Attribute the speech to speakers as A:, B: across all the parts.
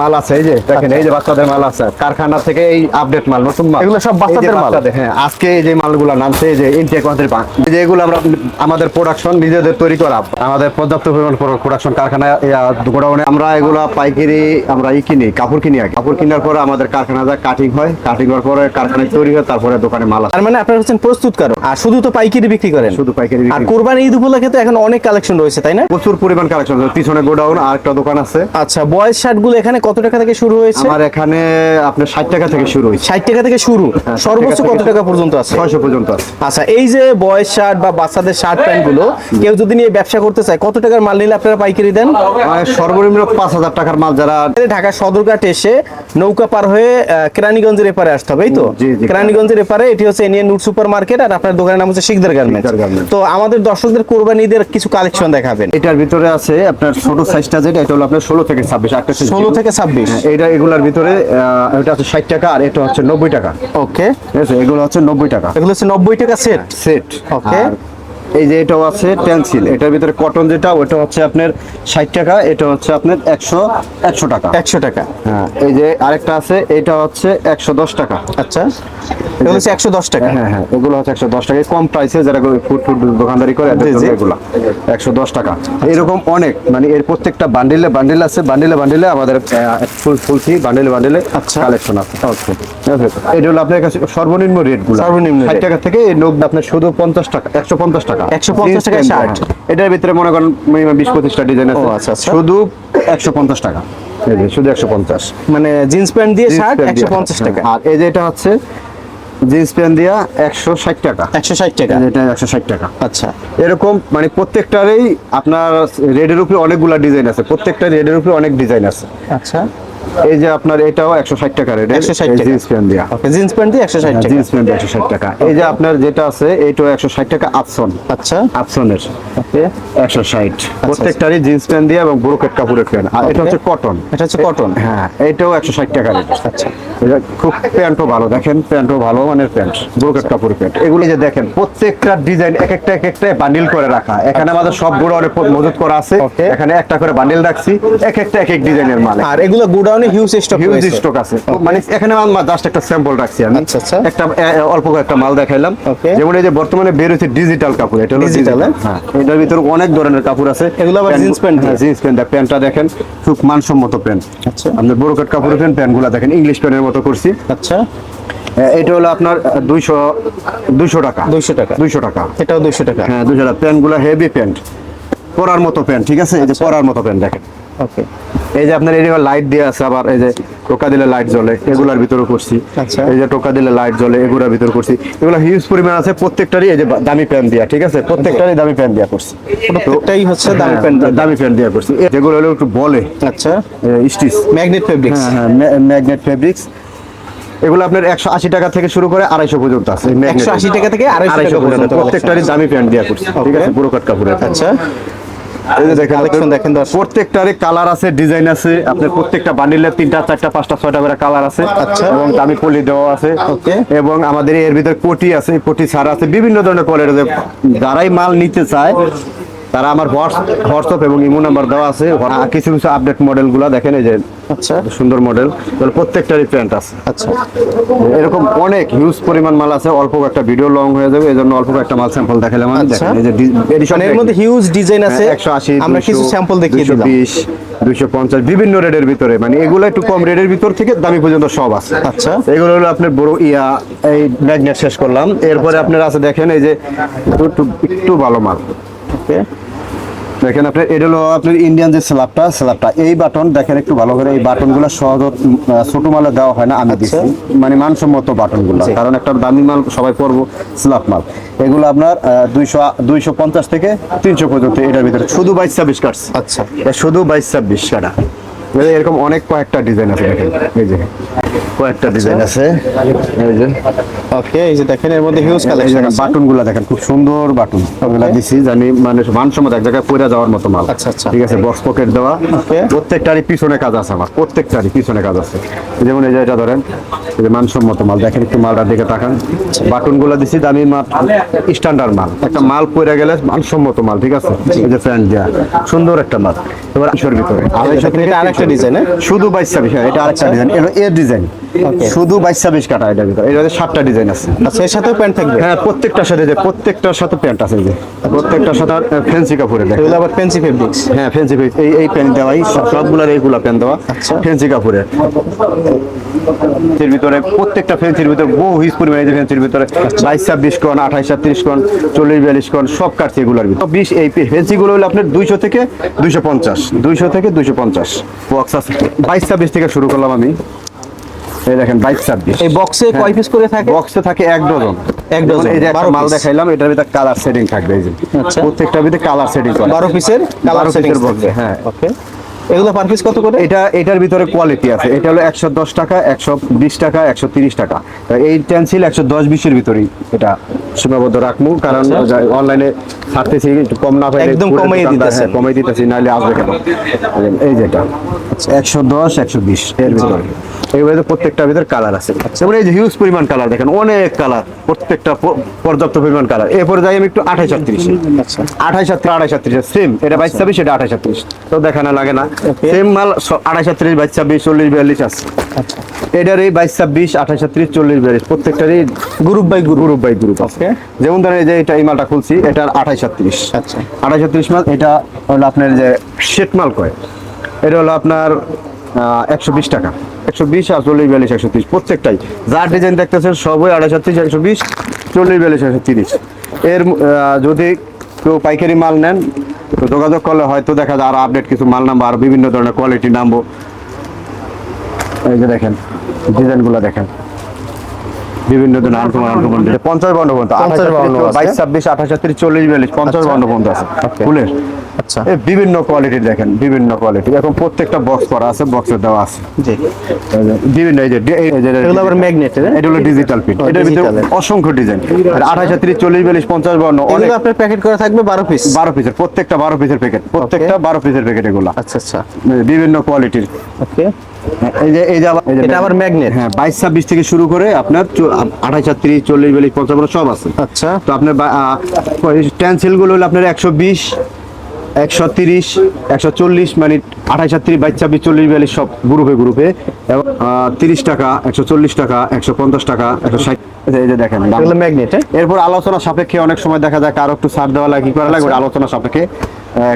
A: মাল আছে এই যে দেখেন এই যে বাচ্চাদের মাল আছে কারখানা থেকে এই আপডেট মাল নতুন মাল।
B: এগুলো সব বাচ্চাদের মাল?
A: হ্যাঁ আজকে এই যে মালগুলো নামছে এই যে ইনটেক যে এগুলো আমরা আমাদের প্রোডাকশন নিজেদের তৈরি করা। আমাদের পর্যাপ্ত পরিমাণ প্রোডাকশন কারখানায় গোডাউনে আমরা এগুলো পাইকারি আমরা ই কিনি কাপড় কিনি আগে কাপড় কেনার পরে আমাদের কারখানা যায় কাটিং হয় কাটিং হওয়ার পরে কারখানায় তৈরি হয় তারপরে দোকানে মাল আসে।
B: তার মানে আপনারা হচ্ছেন প্রস্তুতকারক আর শুধু তো পাইকারি বিক্রি করেন।
A: শুধু পাইকারি
B: আর
A: করি।
B: কোরবানি ঈদ উপলক্ষে তো এখন অনেক কালেকশন রয়েছে তাই না?
A: প্রচুর পরিমাণ কালেকশন পিছনে গোডাউন আর একটা দোকান আছে।
B: আচ্ছা বয়স শার্টগুলো এখানে কত টাকা থেকে শুরু হয়েছে?
A: আমার এখানে আপনার ষাট টাকা থেকে শুরু হয়েছে।
B: ষাট টাকা থেকে শুরু? সর্বোচ্চ
A: টাকা
B: কত টাকা পর্যন্ত আছে?
A: ছয়শো পর্যন্ত আছে।
B: আচ্ছা এই যে বয়স শার্ট বা বাচ্চাদের শার্ট প্যান্টগুলো কেউ যদি নিয়ে ব্যবসা করতে চায় কত টাকার মাল নিলে আপনারা পাইকারি দেন?
A: মানে সর্বনিম্ন পাঁচ হাজার টাকার মাল যারা
B: ঢাকা সদরঘাট এসে নৌকা পার হয়ে কেরানীগঞ্জের এপারে আসতে হবে তো। কেরানীগঞ্জের এপারে এটি হচ্ছে এনিয়ান নুট সুপার মার্কেট আর আপনার দোকানের নাম হচ্ছে শিকদার গার্মেন্টস। তো আমাদের দর্শকদের কোরবানিদের কিছু কালেকশন দেখাবেন।
A: এটার ভিতরে আছে আপনার ছোট সাইজটা যেটা এটা হলো আপনার ষোলো থেকে ছাব্বিশ একটা
B: ষোলো থেকে ছাব্বিশ।
A: এটা এইটা এগুলার ভিতরে এটা হচ্ছে ষাট টাকা আর এটা হচ্ছে নব্বই টাকা।
B: ওকে
A: ঠিক আছে এগুলো হচ্ছে নব্বই টাকা।
B: এগুলো হচ্ছে নব্বই টাকা সেট
A: সেট
B: Okay.
A: এই যে এটাও আছে পেন্সিল এটার ভিতরে কটন যেটা ওটা হচ্ছে আপনার ষাট টাকা এটা হচ্ছে আপনার একশো একশো টাকা।
B: একশো টাকা।
A: হ্যাঁ এই যে আরেকটা আছে এটা হচ্ছে একশো দশ টাকা।
B: আচ্ছা এগুলো হচ্ছে একশো দশ টাকা।
A: হ্যাঁ হ্যাঁ এগুলো হচ্ছে একশো দশ টাকা। কম প্রাইসে যারা ফুড ফুড দোকানদারি করে। এগুলো। একশো দশ টাকা। এরকম অনেক মানে এর প্রত্যেকটা বান্ডিলে বান্ডিল আছে বান্ডিলে বান্ডিলে আমাদের ফুল ফুল ফি বান্ডিলে বান্ডিলে
B: আচ্ছা।
A: কালেকশন আছে। এটা হলো আপনার কাছে সর্বনিম্ন রেটগুলো।
B: সর্বনিম্ন
A: ষাট। টাকা থেকে এই নব্বই আপনার শুধু পঞ্চাশ টাকা একশো পঞ্চাশ টাকা।
B: 150 টাকায়
A: Jeans
B: shirt।
A: pant। এটার ভিতরে মনে করেন মিনিমাম বিশ পঁচিশটা ডিজাইন আছে।
B: আচ্ছা, আচ্ছা।
A: শুধু একশো পঞ্চাশ টাকা। এই যে, শুধু একশো পঞ্চাশ।
B: মানে জিন্স প্যান্ট দিয়ে শার্ট একশো পঞ্চাশ টাকা।
A: আর এই যে এটা হচ্ছে জিন্স প্যান্ট দিয়া একশো ষাট টাকা।
B: একশো ষাট টাকা।
A: এটা একশো ষাট টাকা।
B: আচ্ছা।
A: এরকম মানে প্রত্যেকটারই আপনার রেডের উপরে অনেকগুলা ডিজাইন আছে। প্রত্যেকটা রেডের উপরে অনেক ডিজাইন আছে।
B: আচ্ছা।
A: এই যে আপনার এটাও একশো ষাট টাকা রেডের
B: 160 টাকা।
A: জিন্স প্যান্ট দিয়া।
B: ওকে জিন্স প্যান্ট দিয়ে একশো ষাট টাকা।
A: জিন্স প্যান্ট একশো ষাট টাকা। এই যে আপনার যেটা আছে একশো ষাট টাকা আপসন।
B: আচ্ছা।
A: আপসনের
B: ওকে?
A: একশো ষাট। প্রত্যেকটারই জিন্স প্যান্ট দিয়ে এবং ব্রোকেট কাপড়ের প্যান্ট আর এটা হচ্ছে কটন
B: এটা হচ্ছে কটন
A: হ্যাঁ একশো ষাট টাকা রেট
B: আচ্ছা।
A: এটা খুব প্যান্টও ভালো দেখেন প্যান্টও ভালো মানের প্যান্ট ব্রোকেট কাপড়ের প্যান্ট এগুলো যে দেখেন প্রত্যেকটা ডিজাইন এক একটা এক একটা বান্ডিল করে রাখা। এখানে আমাদের সবগুলো অনেক মজুত করা আছে। এখানে একটা করে বান্ডিল রাখছি এক একটা এক এক ডিজাইনের মাল।
B: আর এগুলো গোডাউনে হিউজ স্টক
A: হিউজ স্টক আছে। মানে এখানে জাস্ট একটা স্যাম্পল রাখছি আমি।
B: আচ্ছা, আচ্ছা।
A: একটা অল্প একটা মাল দেখাইলাম। যেমন এই যে বর্তমানে বের হচ্ছে ডিজিটাল কাপড় এটা হলো ডিজিটাল হ্যাঁ। এটার ভিতরে অনেক ধরনের কাপড় আছে।
B: এগুলো আবার jeans pant দিয়ে।
A: জিন্স প্যান্ট প্যান্টটা দেখেন খুব মানসম্মত প্যান্ট
B: আচ্ছা।
A: আপনার ব্রোকেট কাপড়ের প্যান্ট প্যান্টগুলো দেখেন ইংলিশ প্যান্টের মতো করছি।
B: আচ্ছা।
A: এটা হলো আপনার দুইশো দুইশো টাকা।
B: 200 টাকা।
A: দুইশো টাকা।
B: এটাও দুশো টাকা।
A: হ্যাঁ দুইশো টাকা। প্যান্টগুলো হেভি প্যান্ট পরার মতো প্যান্ট ঠিক আছে? এই
B: আচ্ছা।
A: যে পরার মতো প্যান্ট দেখেন।
B: ওকে
A: এই যে আপনার লাইট দিয়ে আছে আবার এই যে টোকা দিলে লাইট জ্বলে এগুলার ভিতরে করছি।
B: আচ্ছা।
A: এই যে টোকা দিলে লাইট জ্বলে এগুলার ভিতরে করছি। এগুলো হিউজ পরিমাণ আছে প্রত্যেকটারই এই যে দামি প্যান দিয়া ঠিক আছে? প্রত্যেকটারই দামি প্যান দিয়া করছি।
B: প্রত্যেকটাই হচ্ছে দামি
A: হ্যাঁ,
B: প্যান্ট
A: দামি প্যান দিয়া করছি। যেগুলো হলো একটু বলে।
B: আচ্ছা।
A: স্টিচ
B: ম্যাগনেট ফেব্রিক্স
A: হ্যাঁ ম্যাগনেট ফেব্রিক্স এগুলো আপনার একশো আশি টাকা থেকে শুরু করে আড়াইশো পর্যন্ত আছে magnet।
B: 180 টাকা থেকে 250 টাকা
A: পর্যন্ত প্রত্যেকটারই দামি প্যান্ট দিয়া করছি ঠিক আছে. পুরো কাট কাপড়ের
B: আচ্ছা
A: দেখেন
B: দেখেন দর্শক।
A: কালার আছে ডিজাইন আছে আপনার প্রত্যেকটা বান্ডিলে তিনটা চারটা পাঁচটা ছয়টা করে কালার আছে
B: আচ্ছা।
A: এবং দামি পলি দেওয়া আছে এবং আমাদের এর ভিতরে কোটি আছে কোটি ছাড়া আছে বিভিন্ন ধরনের কোয়ালিটি যারাই মাল নিতে চায় তারা আমার হোয়াটসঅ্যাপ এবং ইমো নাম্বার দেওয়া আছে। কিছু কিছু আপডেট মডেলগুলো দেখেন এই যে
B: আচ্ছা।
A: সুন্দর মডেল প্রত্যেকটারই প্যান্ট আছে।
B: আচ্ছা।
A: এরকম অনেক হিউজ পরিমাণ মাল আছে অল্প একটা ভিডিও লং হয়ে যাবে এই জন্য অল্প একটা মাল স্যাম্পল দেখালাম আমি।
B: আচ্ছা।
A: দেখেন এই যে এডিশন
B: মানে এর মধ্যে হিউজ ডিজাইন আছে
A: একশো আশি
B: আমরা কিছু স্যাম্পল দেখিয়ে দিলাম।
A: বিশ দুইশো পঞ্চাশ বিভিন্ন রেটের ভিতরে। মানে এগুলো একটু কম রেটের ভিতর থেকে দামি পর্যন্ত সব আছে।
B: আচ্ছা।
A: এগুলো হলো আপনার বড় ইয়া এই ম্যাগনেট শেষ করলাম। এরপরে আপনার আছে দেখেন এই যে একটু একটু- একটু ভালো মাল।
B: ওকে
A: দেখেন আপনার এটা হলো আপনার ইন্ডিয়ান যে স্ল্যাবটা স্ল্যাবটা এই বাটন দেখেন একটু ভালো করে এই বাটনগুলো সহজ ছোট মালে দেওয়া হয় না আমি দিচ্ছি মানে মানসম্মত বাটনগুলো। কারণ একটা দামি মাল সবাই পরবো স্ল্যাব মাল। এগুলো আপনার দুইশো দুইশো পঞ্চাশ থেকে তিনশো পর্যন্ত এটার ভিতরে শুধু বাইশ ছাব্বিশ কাটছে
B: আচ্ছা।
A: শুধু বাইশ ছাব্বিশ। কাটা এরকম অনেক কয়েকটা ডিজাইন আছে দেখেন এই যে। কয়েকটা ডিজাইন আছে। এই যে।
B: ওকে এই যে দেখেন এর মধ্যে হিউজ কালেকশন
A: দেখেন বাটনগুলা দেখেন খুব সুন্দর বাটন। ওগুলা দিছি জানি মানে মানসম্মত এক জায়গায় যাওয়ার মতো মাল।
B: আচ্ছা, আচ্ছা।
A: ঠিক আছে বক্স পকেট দেওয়া। প্রত্যেকটারই পিছনে কাজ আছে আমার প্রত্যেকটারই পিছনে কাজ আছে। যেমন এই যে এটা ধরেন এই যে মানসম্মত মাল দেখেন একটু মালটার দিকে তাকান। বাটনগুলা দিছি দামি মাল স্ট্যান্ডার্ড মাল। একটা মাল পড়ে গেলে মানসম্মত মাল ঠিক আছে? এই যে ফ্যান সুন্দর একটা মাল। এবার আড়াইশোর ভিতরে। আড়াইশো থেকে
B: আরেকটা ডিজাইন
A: শুধু বাইশ ছাব্বিশ হ্যাঁ এটা আরেকটা ডিজাইন এর ডিজাইন. শুধু বাইশ ছাব্বিশ কাটা এটার ভিতরে। এটা সাতটা ডিজাইন আছে।
B: আচ্ছা এর সাথেও প্যান্ট থাকবে।
A: হ্যাঁ প্রত্যেকটার সাথে যে প্রত্যেকটার সাথে প্যান্ট আছে যে। প্রত্যেকটার সাথে ফ্যান্সি কাপড়ে দেখেন
B: এগুলো আবার ফ্যান্সি ফেব্রিক্স
A: হ্যাঁ ফ্যান্সি এই এই প্যান্ট দেওয়াই সব- সবগুলার এইগুলা প্যান্ট দেওয়া।
B: আচ্ছা।
A: ফ্যান্সি কাপড়ে এর ভিতরে প্রত্যেকটা ফ্যান্সির ভিতরে বহু হিস পরিমাণে যে ফ্যান্সির ভিতরে বাইশ ছাব্বিশ কোন আঠাইশ সাতত্রিশ কোন চল্লিশ বিয়াল্লিশ কোন সব কাটছে এগুলার ভিতরে। বিশ এই ফ্যান্সি গুলো হলো আপনার দুইশো থেকে দুইশো পঞ্চাশ। দুইশো থেকে দুইশো পঞ্চাশ। বক্স আছে। বাইশ ছাব্বিশ থেকে শুরু করলাম আমি। এই দেখেন বাইশ ছাব্বিশ
B: এই বক্সে কয় পিস করে থাকে?
A: বক্সে থাকে এক ডজন
B: এক ডজন,
A: এই যে একটা মাল দেখাইলাম এটার ভিতরে কালার সেটিং থাকবে এই যে।
B: আচ্ছা।
A: প্রত্যেকটার ভিতরে কালার সেটিং করা।
B: বারো পিসের কালার
A: 12
B: সেটিং
A: box, হ্যাঁ।
B: ওকে এগুলো পার পিস কত করে?
A: এটা এটার ভিতরে কোয়ালিটি আছে। এটা হলো একশো দশ টাকা একশো বিশ টাকা একশো তিরিশ টাকা। এই টেন্সিল একশো দশ বিশের ভিতরেই এটা সীমাবদ্ধ রাখব। কারণ অনলাইনে ছাড়তেছি একটু কম না
B: আচ্ছা। একদম
A: দোকানদার,
B: দিতেছেন।
A: হ্যাঁ, কমাই দিতেছি নাহলে আসবে কেন? এই যেটা একশো দশ একশো বিশ এর ভিতরে। এইভাবে প্রত্যেকটার ভিতরে কালার আছে। যেমন এই যে হিউজ পরিমাণ কালার দেখেন অনেক কালার প্রত্যেকটা পর্যাপ্ত পরিমাণ কালার এরপরে যাই আমি একটু আঠাশ আটত্রিশ
B: আচ্ছা।
A: আঠাশ সাত্রিশ আঠাশ সাত্রিশ সেম এটা বাইশ ছাব্বিশ এটা আঠাশ সাত্রিশ তো দেখানো লাগে না. সেম মাল আঠাশ সাত্রিশ বাইশ ছাব্বিশ চল্লিশ বিয়াল্লিশ আছে।
B: আচ্ছা।
A: এটার এই বাইশ ছাব্বিশ আঠাশ সাত্রিশ চল্লিশ বিয়াল্লিশ। প্রত্যেকটারই group by group group by group আছে। যেমন ধরেন এই যে এটা এই মালটা খুলছি এটার আঠাশ সাত্রিশ
B: আচ্ছা।
A: আঠাশ সাত্রিশ মাল এটা হলো আপনার যে শেট মাল কয়? এটা হলো আপনার একশো বিশ টাকা। একশো বিশ আর চল্লিশ বিয়াল্লিশ একশো তিরিশ প্রত্যেকটাই। যা ডিজাইন দেখতেছেন সবই আড়াই সাত্রিশ একশো বিশ চল্লিশ বিয়াল্লিশ একশো তিরিশ। এর যদি কেউ পাইকারি মাল নেন তো যোগাযোগ করলে হয়তো দেখা যায় আরও আপডেট কিছু মাল নামবো আর বিভিন্ন ধরনের কোয়ালিটি নামবো এই যে দেখেন ডিজাইনগুলো দেখেন। বিভিন্ন ধরনের আনকমন আনকমন পঞ্চাশ পর্যন্ত
B: 50 বর্ণ
A: বাইশ ছাব্বিশ আঠাশ চল্লিশ বিয়াল্লিশ পঞ্চাশ বর্ণ পর্যন্ত আছে। ফুলের
B: আচ্ছা।
A: বিভিন্ন কোয়ালিটির দেখেন বিভিন্ন কোয়ালিটি এখন প্রত্যেকটা বক্স করা আছে বক্সে দেওয়া আছে।
B: জি।
A: বিভিন্ন এই যে
B: এগুলো আবার ম্যাগনেটের
A: এটা হলো ডিজিটাল প্রিন্ট এটার ভিতরে অসংখ্য ডিজাইন আঠাশ সাত্রিশ চল্লিশ বিয়াল্লিশ পঞ্চাশ বর্ণ অনেক।
B: আপনার প্যাকেট করা থাকবে বারো পিস
A: বারো পিসের প্রত্যেকটা বারো পিসের প্যাকেট প্রত্যেকটা বারো পিসের প্যাকেট এগুলা।
B: আচ্ছা আচ্ছা।
A: বিভিন্ন কোয়ালিটির
B: ওকে এটা আবার ম্যাগনেট?
A: হ্যাঁ বাইশ ছাব্বিশ থেকে শুরু করে আপনার আঠাশ ছাত্রিশ চল্লিশ বিয়াল্লিশ পঞ্চাশ সব আছে।
B: আচ্ছা।
A: তো আপনার টেন্সিল হলো আপনার একশো বিশ একশো তিরিশ একশো চল্লিশ মানে আঠাশ সাত্রিশ বাইশ ছাব্বিশ চল্লিশ বিয়াল্লিশ সব গ্রুপে গ্রুপে। এবং তিরিশ টাকা একশো চল্লিশ টাকা একশো পঞ্চাশ টাকা একশো ষাট এই যে দেখেন
B: ম্যাগনেট হ্যাঁ?
A: এরপর আলোচনা সাপেক্ষে অনেক সময় দেখা যায় কারও একটু ছাড় দেওয়া লাগে কি করা লাগে আলোচনা সাপেক্ষে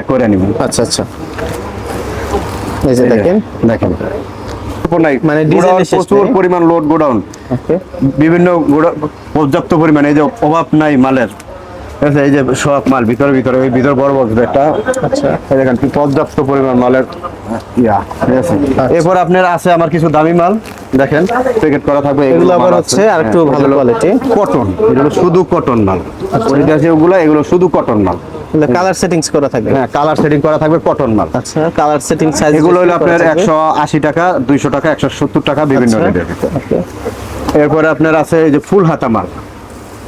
A: করে নিব।
B: আচ্ছা আচ্ছা। এই যে দেখেন।
A: দেখেন।
B: মানে
A: মানে
B: ডিজাইনের
A: প্রচুর পরিমাণ লোড গোডাউন। বিভিন্ন পর্যাপ্ত পরিমাণে এই যে অভাব নাই মালের। এই যে সব মাল ভিতরে ভিতরে ওই ভিতর বড় বক্স একটা।
B: আচ্ছা।
A: এই দেখেন পর্যাপ্ত পরিমাণ মালের ইয়া ঠিক আছে? এরপর আপনার আছে আমার কিছু দামি মাল দেখেন প্যাকেট করা থাকবে
B: এগুলো আবার হচ্ছে আরেকটু ভালো কোয়ালিটি
A: কটন এগুলো শুধু কটন মাল। ওইটা আছে ওগুলো এগুলো শুধু কটন মাল।
B: কালার সেটিংস করা থাকবে।
A: হ্যাঁ কালার সেটিং করা থাকবে কটন মাল।
B: আচ্ছা কালার সেটিং সাইজ
A: এগুলো হলো আপনার একশো আশি টাকা দুইশো টাকা একশো সত্তর টাকা বিভিন্ন
B: আচ্ছা।
A: রেটের এরপরে আপনার আছে এই যে ফুল হাতা মাল।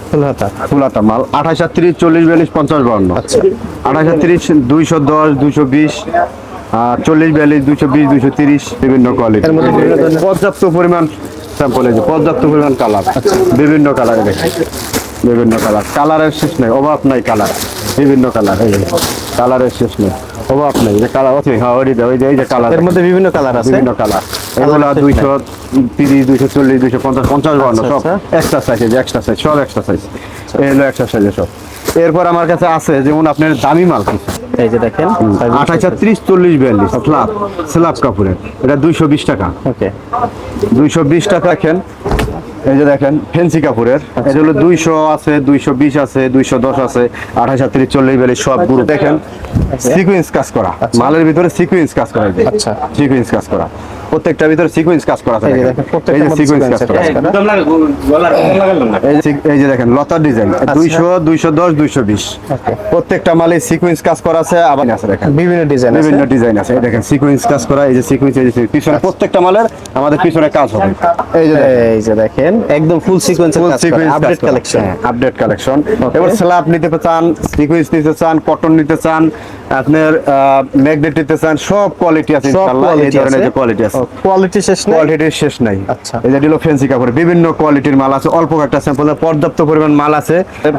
B: ফুল হাতা।
A: ফুল হাতা মাল আঠাশ সাত্রিশ চল্লিশ বিয়াল্লিশ পঞ্চাশ বাউন্ন।
B: আচ্ছা।
A: সাত্রিশ দুইশো দশ দুইশো বিশ চল্লিশ বিয়াল্লিশ দুইশো বিশ দুইশো তিরিশ বিভিন্ন কোয়ালিটি পর্যাপ্ত পরিমাণ স্যাম্পল পর্যাপ্ত পরিমাণ কালার
B: আচ্ছা।
A: বিভিন্ন কালার বিভিন্ন কালার কালারের শেষ নেই অভাব নাই কালার বিভিন্ন কালার এই কালারের শেষ নেই। অভাব নেই যে কালার আছে হ্যাঁ ওই যে ওই যে এই যে কালার।
B: এর মধ্যে বিভিন্ন কালার আছে?
A: বিভিন্ন কালার। এগুলো দুইশো তিরিশ দুইশো চল্লিশ দুইশো পঞ্চাশ পঞ্চাশ বান্ন
B: আচ্ছা,
A: সব।
B: আচ্ছা।
A: এক্সট্রা সাইজ এই যে এক্সট্রা সাইজ সব এক্সট্রা সাইজ এই হলো এক্সট্রা সাইজের সব। এরপর আমার কাছে আছে যেমন আপনার দামি মাল
B: এই যে দেখেন
A: আঠাশ ত্রিশ চল্লিশ বিয়াল্লিশ স্ল্যাব স্ল্যাব কাপড়ের। এটা দুইশো বিশ টাকা।
B: ওকে।
A: দুইশো বিশ টাকা দেখেন এই যে দেখেন ফেন্সি কাপড়ের। এটা হলো দুইশো আছে দুইশো বিশ আছে দুইশো দশ আছে আঠাশ আত্রিশ চল্লিশ বিয়াল্লিশ সব গ্রুপ দেখেন সিকুয়েন্স কাজ করা। মালের ভিতরে সিকুয়েন্স কাজ করা।
B: আচ্ছা।
A: সিকুয়েন্স কাজ করা। প্রত্যেকটার ভিতরে সিকোয়েন্স কাজ করা আছে
B: এই যে
A: সিকোয়েন্স কাজ করা আছে। এই যে এই যে দেখেন লতার ডিজাইন দুইশো দুইশো দশ দুইশো বিশ।
B: Okay.
A: প্রত্যেকটা মালে সিকোয়েন্স কাজ করা আছে আবার আছে দেখেন।
B: বিভিন্ন ডিজাইন আছে।
A: বিভিন্ন ডিজাইন আছে। এই দেখেন সিকোয়েন্স কাজ করা এই যে সিকোয়েন্স এই যে পিছনে প্রত্যেকটা মালের আমাদের পিছনে কাজ হবে। এই যে
B: এই যে দেখেন একদম ফুল সিকোয়েন্সের
A: ফুল
B: কাজ করা।
A: Sequence
B: update collection
A: update collection এবার স্ল্যাব নিতে চান সিকোয়েন্স নিতে চান কটন নিতে চান আপনার ম্যাগনেট নিতে চান সব কোয়ালিটি আছে ইনশাআল্লাহ। এই ধরনের যে কোয়ালিটি আছে।
B: কোয়ালিটি শেষ নেই?
A: কোয়ালিটির শেষ নাই।
B: আচ্ছা।
A: এই যে দিল ফ্যান্সি কাপড় বিভিন্ন কোয়ালিটির মাল আছে অল্প একটা স্যাম্পল পর্যাপ্ত পরিমাণ মাল আছে।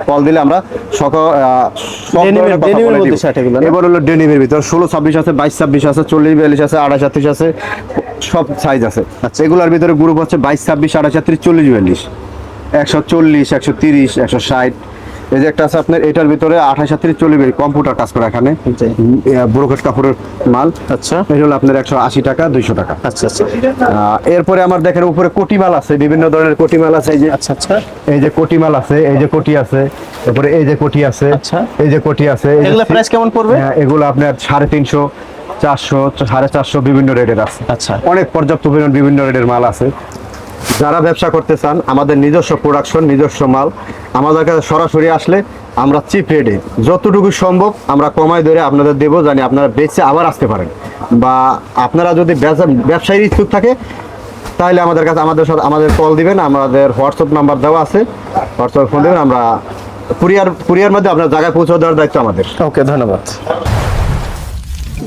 A: কল দিলে আমরা সকল? এবার হলো ডেনিমের ভিতর ষোলো ছাব্বিশ আছে বাইশ ছাব্বিশ আছে চল্লিশ বিয়াল্লিশ আছে আড়াই সাত্রিশ আছে সব সাইজ আছে।
B: আচ্ছা।
A: এগুলোর ভিতরে গ্রুপ হচ্ছে বাইশ ছাব্বিশ আড়াই সাত্রিশ চল্লিশ বিয়াল্লিশ। একশো চল্লিশ একশো তিরিশ একশো ষাট। এই যে একটা আছে আপনার এটার ভিতরে আঠাশ সাত্রিশ চল্লিশ কম্পিউটার কাজ করে এখানে। ব্রোকেট কাপড়ের মাল।
B: আচ্ছা।
A: এটা হলো আপনার একশো আশি টাকা দুইশো টাকা।
B: আচ্ছা আচ্ছা।
A: এরপরে আমার দেখেন উপরে কোটি মাল আছে বিভিন্ন ধরনের কোটি মাল আছে এই যে
B: আচ্ছা আচ্ছা।
A: এই যে কোটি মাল আছে এই যে কোটি আছে তারপরে এই যে কোটি আছে
B: আচ্ছা।
A: এই যে কোটি আছে
B: এগুলো প্রাইস কেমন পড়বে?
A: হ্যাঁ, এগুলো আপনার সাড়ে তিনশো চারশো সাড়ে চারশো বিভিন্ন রেটের আছে।
B: আচ্ছা।
A: অনেক পর্যাপ্ত পরিমাণ বিভিন্ন রেটের মাল আছে। যারা ব্যবসা করতে চান, আমাদের নিজস্ব প্রোডাকশন নিজস্ব মাল, আমাদের কাছে সরাসরি আসলে আমরা চিপ রেটে যতটুকু সম্ভব আমরা কমায় ধরে আপনাদের দেবো, জানি আপনারা বেচে আবার আসতে পারেন। বা আপনারা যদি ব্যবসা- ব্যবসায়ীর ইচ্ছুক থাকে, তাহলে আমাদের কাছে, আমাদের সাথে, আমাদের কল দিবেন, আমাদের হোয়াটসঅ্যাপ নাম্বার দেওয়া আছে। হোয়াটসঅ্যাপ ফোন দেবেন, আমরা কুরিয়ার কুরিয়ার মধ্যে আপনার জায়গায় পৌঁছে দেওয়ার দায়িত্ব আমাদের।
B: ওকে ধন্যবাদ।